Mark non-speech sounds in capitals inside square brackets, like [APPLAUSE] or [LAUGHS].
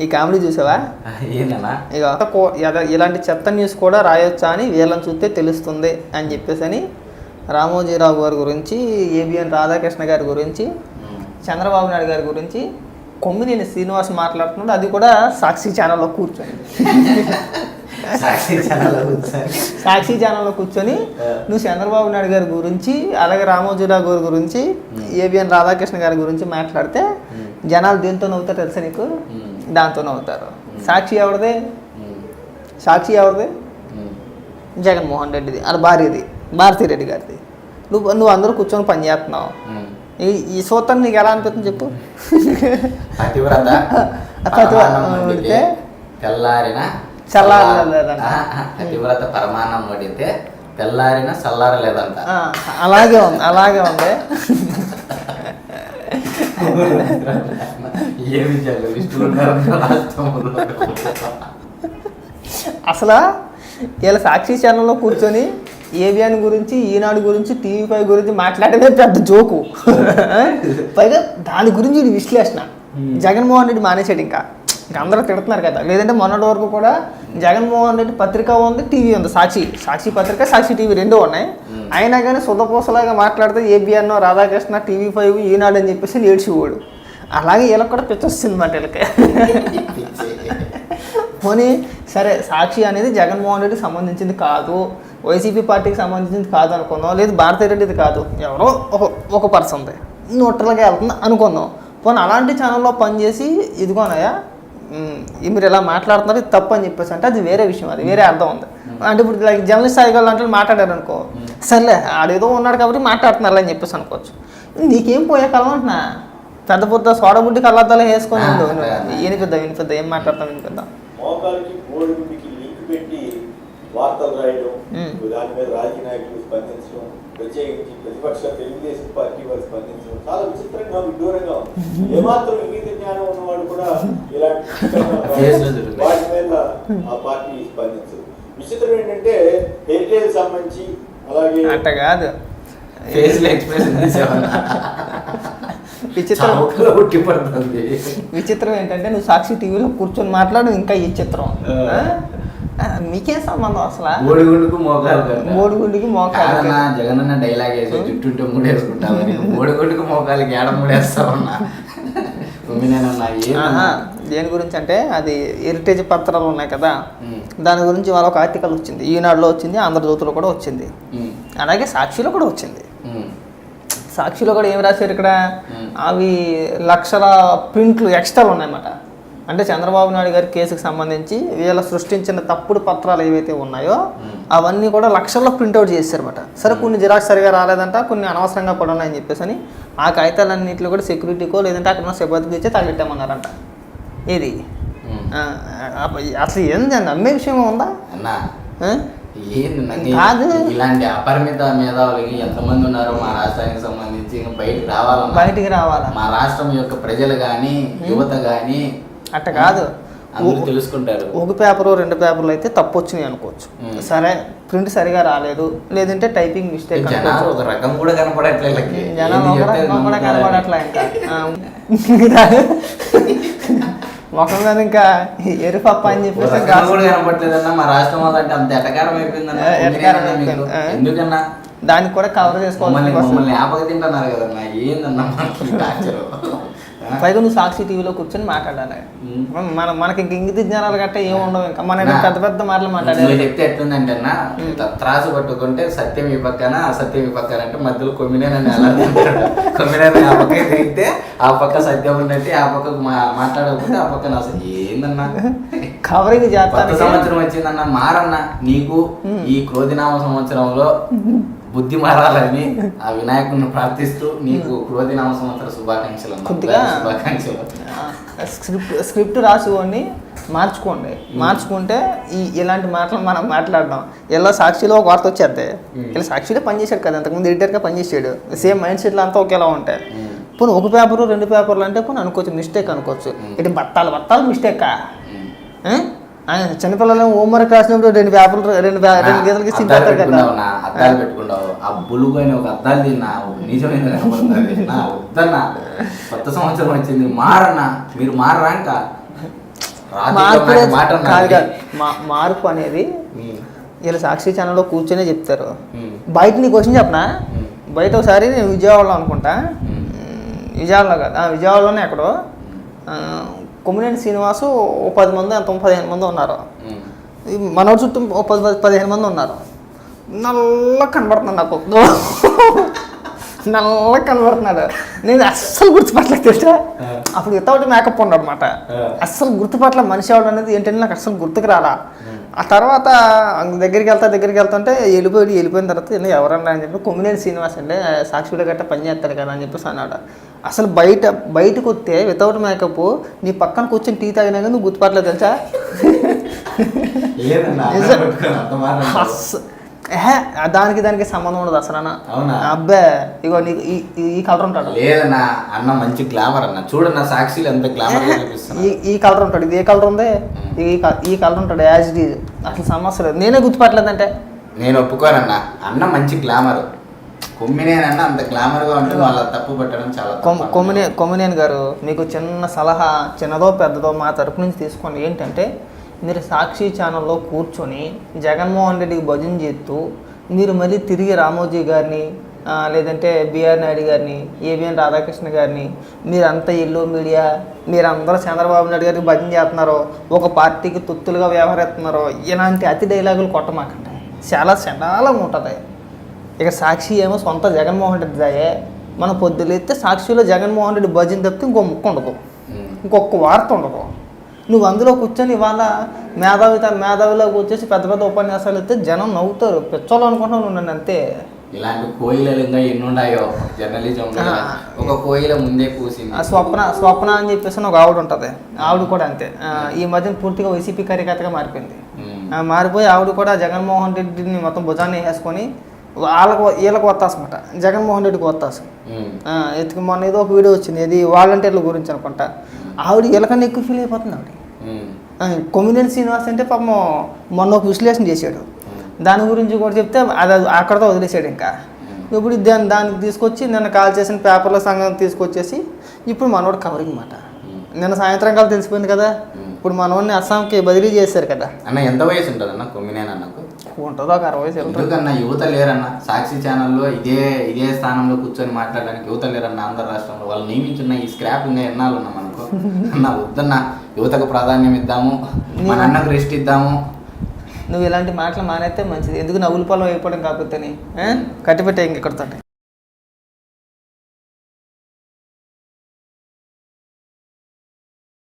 ఈ కామెడీ చూసావా? ఇక ఇలాంటి చెత్త న్యూస్ కూడా రాయొచ్చా అని వీళ్ళని చూస్తే తెలుస్తుంది అని చెప్పేసి అని రామోజీరావు గారి గురించి ఏబిఎన్ రాధాకృష్ణ గారి గురించి. చంద్రబాబు నాయుడు గారి గురించి కొమ్మినేని శ్రీనివాస్ మాట్లాడుతున్నాడు. అది కూడా సాక్షి ఛానల్లో కూర్చొని. [LAUGHS] సాక్షి ఛానల్లో కూర్చొని. నువ్వు చంద్రబాబు నాయుడు గారి గురించి అలాగే రామోజీరావు గారి గురించి ఏబిఎన్ రాధాకృష్ణ గారి గురించి మాట్లాడితే. జనాలు దేంతో నవ్వుతారు తెలుసా నీకు. దాంతో నవ్వుతారు. సాక్షి ఎవరిదే. సాక్షి ఎవరిదే. జగన్మోహన్ రెడ్డిది వాళ్ళ భార్యది భారతీ రెడ్డి గారిది. నువ్వు నువ్వు అందరూ కూర్చొని పని చేస్తున్నావు. ఈ ఈ సూత్రం నీకు ఎలా అనిపిస్తుంది చెప్పు? పతివ్రత పతివ్రత తెల్లారిన చల్లారలేదంట. పతివ్రత పరమాన్నం వండితే తెల్లారిన చల్లారలేదంట. అలాగే ఉంది అలాగే ఉంది. ఏమి అసలు వీళ్ళ సాక్షి ఛానల్లో కూర్చొని ఏవిఎన్ గురించి ఈనాడు గురించి టీవీ ఫైవ్ గురించి మాట్లాడేదే పెద్ద జోకు. పైగా దాని గురించి ఇది విశ్లేషణ జగన్మోహన్ రెడ్డి మానేసాడు ఇంకా. ఇంకా అందరూ తిడుతున్నారు కదా. లేదంటే మొన్నటి వరకు కూడా జగన్మోహన్ రెడ్డి పత్రిక ఉంది టీవీ ఉంది సాక్షి. సాక్షి పత్రిక సాక్షి టీవీ రెండు ఉన్నాయి. అయినా కానీ సుధపోసలాగా మాట్లాడితే ABN Radhakrishna TV five Eenadu అని చెప్పేసి ఏడ్చిపోడు అలాగే వీళ్ళకి కూడా పిచ్చొస్తుంది మాట వీళ్ళకి. పోనీ సరే సాక్షి అనేది జగన్మోహన్ రెడ్డికి సంబంధించింది కాదు. వైసీపీ పార్టీకి సంబంధించింది కాదు అనుకుందాం. లేదు భారతీయ రెడ్డిది కాదు. ఎవరో ఒక ఒక పర్సన్ది. న్యూట్రల్గా వెళ్తుంది అనుకుందాం. పోనీ అలాంటి ఛానల్లో పనిచేసి ఈ మీరు ఇలా మాట్లాడుతున్నారు ఇది తప్పు అని చెప్పేసి అంటే అది వేరే విషయం అది వేరే అర్థం ఉంది. అంటే ఇప్పుడు లైక్ జర్నలిస్ట్ స్థాయి వాళ్ళు అంటే మాట్లాడారు అనుకో సర్లే ఆడేదో ఉన్నాడు కాబట్టి మాట్లాడుతున్నారు అని చెప్పేసి అనుకోవచ్చు. నీకేం పోయే కాలం అంటున్నా? పెద్ద పెద్ద సోడబుడ్డి కళ్ళద్దాలు వేసుకొని. వినిపిద్దాం వినిపిద్దాం ఏం మాట్లాడతాం వినిపిద్దాం పెట్టి వార్తలు రాయడం మ్మ్. దాని మీద రాజకీయ నాయకులు స్పందించడం ప్రత్యేకించి ప్రతిపక్ష తెలుగుదేశం పార్టీ వారు స్పందించడం చాలా విచిత్రంగా విడ్డూరంగా ఉంది. [LAUGHS] ఏమాత్రం ఇంగిత జ్ఞానం ఉన్నవాడు కూడా వాటి మీద ఆ పార్టీ స్పందించదు. విచిత్రం ఏంటంటే హెరిటేజ్ సంబంధించి అలాగే అట్ట కాదు. ఫేస్ ఎక్స్ప్రెషన్ తీసేవన్నా విచిత్రం. ఏంటంటే నువ్వు సాక్షి టీవీలో కూర్చొని మాట్లాడు ఇంకా ఈ చిత్రం. మీకేం సంబంధం అసలు? ఓడిగుండుకు మోకాలు కట్ట. మూడుగుండికి మోకాలు కాదన్నా జగనన్న డైలాగ్ వేసి జుట్టుంటే మూడేసుకుంటామని ఓడిగుండుకు మోకాలకి ఏడ మూడేస్తామన్నా [LAUGHS] నేనన్నా ఆహా, దేని గురించి అంటే అది హెరిటేజ్ పత్రాలు ఉన్నాయి కదా. దాని గురించి వాళ్ళ ఒక ఆర్టికల్ వచ్చింది. ఈనాడులో వచ్చింది ఆంధ్రజ్యోతిలో కూడా వచ్చింది. అలాగే సాక్షిలో కూడా వచ్చింది. సాక్షిలో కూడా ఏం రాశారు ఇక్కడ. అవి లక్షల ప్రింట్లు ఎక్స్ట్రాలు ఉన్నాయన్నమాట. అంటే చంద్రబాబు నాయుడు గారి కేసుకు సంబంధించి వీళ్ళ సృష్టించిన తప్పుడు పత్రాలు ఏవైతే ఉన్నాయో. అవన్నీ కూడా లక్షల్లో ప్రింట్అవుట్ చేశారన్నమాట. సరే కొన్ని జిరాక్స్ సరిగా రాలేదంట కొన్ని అనవసరంగా కూడా ఉన్నాయని చెప్పేసి అని ఆ కాగితాలన్నింటిలో కూడా సెక్యూరిటీకో లేదంటే అక్కడ ఉన్న సిబ్బందికి ఇచ్చే తగిలిట్టామన్నారంట ఇది అసలు ఏంది నమ్మే విషయం ఉందా అన్నా కాదు. ఇలాంటి అపరిమిత మేధావులకి ఎంతమంది ఉన్నారో మా రాష్ట్రానికి సంబంధించి బయటకు రావాలన్నా బయటికి రావాలా మా రాష్ట్రం యొక్క ప్రజలు కానీ యువత కానీ అట్ట కాదు తెలుసుకుంటారు ఒక పేపరు రెండు పేపర్లు అయితే తప్పు వచ్చినాయి అనుకోవచ్చు. సరే ప్రింట్ సరిగా రాలేదు లేదంటే టైపింగ్ మిస్టేక్ ఒక రకం కూడా కనపడట్లే వీళ్ళకి. జనాలు నమ్ముతారని. కనబడట్లా ఇంకా ముఖం మీద ఇంకా ఎరుపప్ప అని చెప్పేసి కూడా కనపడలేదన్నా మా రాష్ట్రం వాళ్ళంటే అంత ఎటకారం అయిపోయిందన్నా ఎటకారం? అయిపోయింది. ఎందుకన్నా దానికి కూడా కవర్ చేసుకోవాలి మమ్మల్ని ఆపక తింటున్నారు కదన్నా ఏందన్నా పైగా నువ్వు సాక్షి టీవీలో కూర్చొని మాట్లాడాలి. మన మనకి ఇంగిత జ్ఞానాలు గట్ట ఏమి ఉండవు. ఇంకా మన పెద్ద పెద్ద మాటలు మాట్లాడాలి చెప్తే ఎట్లుందంటే అన్న త్రాసు పట్టుకుంటే సత్యం ఈ పక్కన అసత్యం ఈ పక్కన అంటే మధ్యలో కొమ్మినేనని ఎలా కొమ్మినేని ఆ పక్క తిరిగితే ఆ పక్క సత్యం ఉన్నట్టు ఆ పక్క మాట్లాడకపోతే ఆ పక్కన అసలు ఏందన్నా? కవరింగ్ చేస్తానికి. సంవత్సరం వచ్చిందన్న మారన్న. నీకు. ఈ క్రోధినామ సంవత్సరంలో బుద్ధి మారాలని ఆ వినాయకుడిని ప్రార్థిస్తూ నీకు క్రోధినామ సంవత్సర శుభాకాంక్షలు. కొద్దిగా- శుభాకాంక్షలు. స్క్రిప్ట్ స్క్రిప్ట్ రాసుకోండి మార్చుకోండి. మార్చుకుంటే ఈ ఇలాంటి మాటలు మనం మాట్లాడదాం. ఇలా సాక్షిలో ఒక వార్త వచ్చేద్ది. ఇలా సాక్షిలో పనిచేశాడు కదా అంతకుముందు ఎడిటర్గా పనిచేసాడు సేమ్ మైండ్ సెట్లు అంతా ఒకేలా ఉంటాయి. పోనీ ఒక పేపరు రెండు పేపర్లు అంటే పోనీ అనుకోవచ్చు మిస్టేక్ అనుకోవచ్చు. ఇటు బత్తాలు బత్తాలు మిస్టేకా? చిన్నపిల్లలు హోంవర్క్ రాసినప్పుడు రెండు పేపర్లు రెండు రెండు గీతలకి అద్దాలు పెట్టుకున్నావు నా అద్దాలు పెట్టుకున్నావు. ఆ బులుగు అని ఒక అద్దాలు తిన్నా నిజమైన కనపడుతుంది నా వద్దన్నా. కొత్త సంవత్సరం వచ్చింది మారన్నా. మీరు మారరా ఇంకా? మార్పు కాదు మార్పు అనేది వీళ్ళు సాక్షి ఛానల్లో కూర్చొనే చెప్తారు. బయట నీ క్వశ్చన్ చెప్పనా? బయట ఒకసారి నేను విజయవాడలో అనుకుంటా. విజయవాడలో కాదు. విజయవాడలోనే ఎక్కడో. కొమ్మినేని శ్రీనివాసు ఓ పది మంది అంత పదిహేను మంది ఉన్నారు. మనోడి చుట్టూ ఓ పది పది- పదిహేను మంది ఉన్నారు. నల్ల కనబడుతున్నాడు నాకు. నల్ల కనబడుతున్నాడు. నేను అస్సలు గుర్తుపట్టలేదు తెలుసా. అప్పుడు వితౌట్ మేకప్ ఉన్నాడు అనమాట. అస్సలు గుర్తుపట్ల మనిషి అవడం అనేది ఏంటంటే నాకు అస్సలు గుర్తుకు రాలా. ఆ తర్వాత దగ్గరికి వెళ్తా దగ్గరికి వెళ్తుంటే వెళ్ళిపోయి వెళ్ళిపోయిన తర్వాత "ఈయన ఎవరన్నా? అని చెప్పి కొమ్మినేని శ్రీనివాస్ అంటే సాక్షిలో గట్ట పని చేస్తాడు కదా అని చెప్పేసి అన్నాడు. అసలు బయట బయటకు వస్తే వితౌట్ మేకప్ నీ పక్కన కూర్చొని టీ తాగినా కానీ నువ్వు గుర్తుపట్టలేదు తెలుసా? దానికి దానికి సంబంధం ఉండదు అసలు అన్న? అబ్బే ఇగో నీకు ఈ కలర్ ఉంటాడు. లేదన్నా అన్న మంచి గ్లామర్ అన్న. చూడన్న సాక్షిలు ఎంత గ్లామర్ ఈ ఈ కలర్ ఉంటాడు. ఇది ఏ కలర్ ఉంది? ఈ కలర్ ఉంటాడు యాజ్ ఇట్ ఈజ్ అసలు సమస్య లేదు. నేనే గుర్తుపట్టలేదంటే. నేను ఒప్పుకోనన్నా. అన్న మంచి గ్లామర్ కొమ్మినేనన్న అంత వాళ్ళ తప్పు పట్టడం చాలా. కొమ్మినే కొమ్మినేని గారు మీకు చిన్న సలహా చిన్నదో పెద్దదో మా తరపు నుంచి తీసుకోండి. ఏంటంటే మీరు సాక్షి ఛానల్లో కూర్చొని జగన్మోహన్ రెడ్డికి భజన చేస్తూ మీరు మళ్ళీ తిరిగి రామోజీ గారిని లేదంటే బిఆర్ నాయుడు గారిని ఏవిఎన్ రాధాకృష్ణ గారిని మీరంతా ఎల్లో మీడియా మీరందరూ చంద్రబాబు నాయుడు గారికి భజన చేస్తున్నారో ఒక పార్టీకి తొత్తులుగా వ్యవహరిస్తున్నారో ఇలాంటి అతి డైలాగులు కొట్టమాకండి. చాలా చండాలంగా ఉంటుంది. ఇక సాక్షి ఏమో సొంత జగన్మోహన్ రెడ్డి దాయే. మన పొద్దులెత్తే సాక్షిలో జగన్మోహన్ రెడ్డి భజన తప్పితే ఇంకో ముక్క ఉండదు. ఇంకొక వార్త ఉండదు. నువ్వు అందులో కూర్చొని ఇవాళ మేధావి మేధావిలో కూర్చొని పెద్ద పెద్ద ఉపన్యాసాలు ఇస్తే జనం నవ్వుతారు. పిచ్చోళ్ళు అనుకుంటున్నావు నువ్వు నన్ను అంతే. ఇలాంటి కోయిలలు ఇంకా ఎన్ని ఉన్నాయో జర్నలిజం. ఒక కోయిల ముందే కూసింది. ఆ స్వప్న స్వప్న అని చెప్పేసి ఒక ఆవిడ ఉంటుంది. ఆవిడ కూడా అంతే. ఈ మధ్యన పూర్తిగా వైసీపీ కార్యకర్తగా మారిపోయింది. మారిపోయి ఆవిడ కూడా జగన్మోహన్ రెడ్డిని మొత్తం భుజాన్ని వేసుకొని వాళ్ళకు వీళ్ళకి వత్తాసమాట జగన్మోహన్ రెడ్డికి వత్తాసు. ఆ, ఎత్తుకు మొన్న ఏదో ఒక వీడియో వచ్చింది ఇది వాలంటీర్ల గురించి అనుకుంటా. ఆవిడ వీళ్ళకన్నా ఎక్కువ ఫీల్ అయిపోతుంది ఆవిడ. కొమ్మినేని శ్రీనివాస్ అంటే పాపం మొన్న ఒక విశ్లేషణ చేశాడు. దాని గురించి కూడా చెప్తే అది అది అక్కడతో వదిలేశాడు ఇంకా. ఇప్పుడు దాన్ని దానికి తీసుకొచ్చి నిన్న కాల్ చేసిన పేపర్ల సంఘం తీసుకొచ్చేసి ఇప్పుడు మనోడు కవరింగ్ మాట. నిన్న సాయంత్రం కాలం తెలిసిపోయింది కదా. ఇప్పుడు మనోడిని అస్సాంకి బదిలీ చేశారు కదా. అన్న ఎంత వయసు ఉంటుంది అన్న కొమ్మినేని అన్నకు? ఉంటుందో ఒక అరవై ఎందుకన్నా యువత లేరన్న? సాక్షి ఛానల్లో ఇదే ఇదే స్థానంలో కూర్చొని మాట్లాడడానికి యువత లేరన్న ఆంధ్ర రాష్ట్రంలో? వాళ్ళు నియమించున్న ఈ స్క్రాప్ ఇంకా ఎన్నాళ్ళు ఉన్నా మనకు? అన్న వద్దన్న యువతకు ప్రాధాన్యం ఇద్దాము మన అన్నకు రెస్ట్ ఇద్దాము. నువ్వు ఇలాంటి మాటలు మానేస్తే మంచిది. ఎందుకు నవ్వుల పొలం అయిపోవడం కాకపోతే కట్టిపెట్టే ఇంకెక్కడితో.